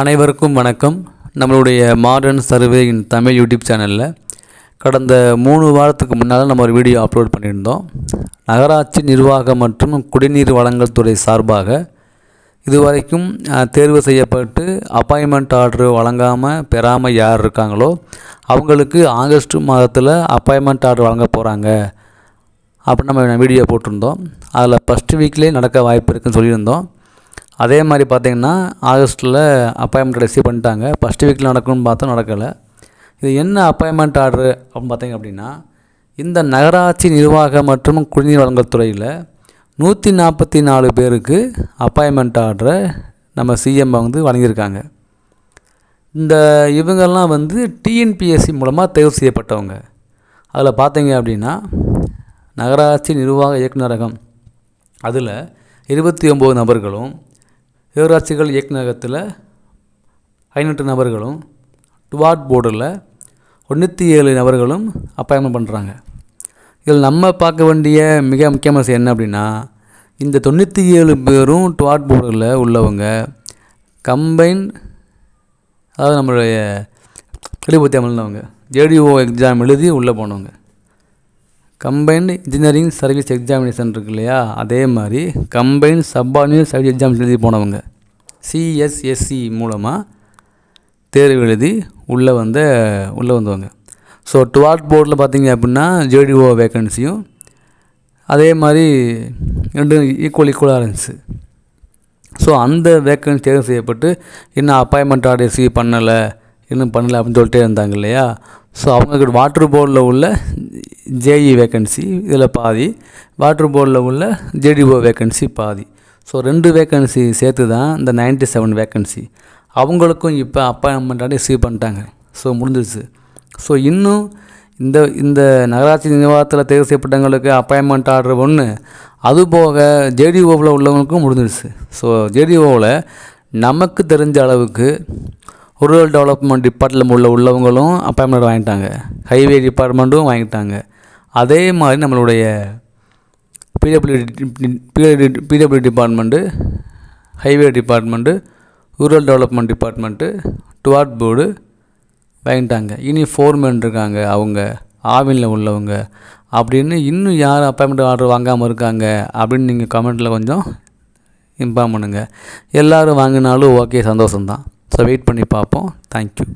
அனைவருக்கும் வணக்கம். நம்மளுடைய modern survey in Tamil YouTube சேனலில் கடந்த மூணு வாரத்துக்கு முன்னால் நம்ம ஒரு வீடியோ அப்லோட் பண்ணியிருந்தோம். நகராட்சி நிர்வாகம் மற்றும் குடிநீர் வழங்கல் துறை சார்பாக இதுவரைக்கும் தேர்வு செய்யப்பட்டு அப்பாயின்மெண்ட் ஆர்டர் வழங்காமல் பெறாமல் யார் இருக்காங்களோ அவங்களுக்கு ஆகஸ்ட் மாதத்தில் அப்பாயின்மெண்ட் ஆர்டர் வழங்க போகிறாங்க அப்படின்னு நம்ம வீடியோ போட்டிருந்தோம். அதில் ஃபஸ்ட்டு வீக்லேயே நடக்க வாய்ப்பு இருக்குதுன்னு சொல்லியிருந்தோம். அதே மாதிரி பார்த்திங்கன்னா ஆகஸ்ட்டில் அப்பாயின்மெண்ட் ரிசீவ் பண்ணிட்டாங்க. ஃபஸ்ட்டு வீக்கில் நடக்கும்னு பார்த்தா நடக்கலை. இது என்ன அப்பாயின்மெண்ட் ஆர்டர் அப்படின்னு பார்த்தீங்க அப்படின்னா இந்த நகராட்சி நிர்வாக மற்றும் குடிநீர் வழங்கல் துறையில் நூற்றி நாற்பத்தி நாலு பேருக்கு அப்பாயின்மெண்ட் ஆர்டரை நம்ம சிஎம் வந்து வழங்கியிருக்காங்க. இந்த இவங்கெல்லாம் வந்து டிஎன்பிஎஸ்சி மூலமாக தேர்வு செய்யப்பட்டவங்க. அதில் பார்த்தீங்க அப்படின்னா நகராட்சி நிர்வாக இயக்குநரகம். அதில் இருபத்தி ஒம்பது நபர்களும் பேரூராட்சிகள் இயக்குநகத்தில் ஐநூற்று நபர்களும் டுவார்ட் போர்டில் தொண்ணூற்றி ஏழு நபர்களும் அப்பாயின்மெண்ட் பண்ணுறாங்க இதில் நம்ம பார்க்க வேண்டிய மிக முக்கியமான விஷயம் என்ன அப்படின்னா இந்த தொண்ணூற்றி ஏழு பேரும் டுவார்ட் போர்டில் உள்ளவங்க கம்பைன் அதாவது நம்மளுடைய வெளிபத்தி அமல்னவங்க ஜேடிஓ எக்ஸாம் எழுதி உள்ளே போனவங்க. கம்பைன்டு இன்ஜினியரிங் சர்வீஸ் எக்ஸாமினேஷன் இருக்கு இல்லையா? அதே மாதிரி கம்பைன் சப்பார்டினேட் சர்வீஸ் எக்ஸாம் எழுதி போனவங்க. சிஎஸ்எஸ்சி மூலமாக தேர்வு எழுதி உள்ளே வந்த உள்ளே வந்தவங்க. ஸோ டுவார்ட் போர்டில் பார்த்தீங்க அப்படின்னா ஜேடிஓ வேக்கன்சியும் அதே மாதிரி ரெண்டும் ஈக்குவல் ஈக்குவலாக இருந்துச்சு ஸோ அந்த வேக்கன்சி தேர்வு செய்யப்பட்டு இன்னும் அப்பாயின்மெண்ட் ஆர்டர் ரிசீவ் பண்ணலை இன்னும் பண்ணலை அப்படின்னு சொல்லிட்டே இருந்தாங்க இல்லையா? ஸோ அவங்களுக்கு வாட்ரு போர்டில் உள்ள ஜேஇ வேக்கன்சி இதில் பாதி. வாட்ரு போர்டில் உள்ள ஜேடிஓ வேக்கன்சி பாதி. ஸோ ரெண்டு வேக்கன்சி சேர்த்து தான் இந்த 97 செவன் வேக்கன்சி அவங்களுக்கும் இப்போ அப்பாயின்மெண்ட்டாக ரிசீவ் பண்ணிட்டாங்க. ஸோ முடிஞ்சிருச்சு. ஸோ இன்னும் இந்த இந்த நகராட்சி நிர்வாகத்தில் தேர்வு செய்யப்பட்டவங்களுக்கு அப்பாயின்மெண்ட் ஆர்டர் ஒன்று அதுபோக ஜேடிஓவில் உள்ளவங்களுக்கும் முடிஞ்சிருச்சு. ஸோ ஜேடிஓவில் நமக்கு தெரிஞ்ச அளவுக்கு ரூரல் டெவலப்மெண்ட் டிபார்ட்மெண்ட் உள்ள உள்ளவங்களும் அப்பாயின்மெண்ட் வாங்கிட்டாங்க. ஹைவே டிபார்ட்மெண்ட்டும் வாங்கிட்டாங்க. அதே மாதிரி நம்மளுடைய PW PW department highway department rural development department TWAD board வாங்கிட்டாங்க. இனி ஃபோர்மேன் இருக்காங்க. அவங்க ஆவினில் உள்ளவங்க. அப்படின்னு இன்னும் யார் அப்பாயின்மெண்ட் ஆர்டர் வாங்காமல் இருக்காங்க அப்படின்னு நீங்கள் கமெண்ட்டில் கொஞ்சம் இன்ஃபார்ம் பண்ணுங்கள் எல்லோரும் வாங்கினாலும் ஓகே சந்தோஷம்தான். ஸோ வெயிட் பண்ணி பார்ப்போம். தேங்க்யூ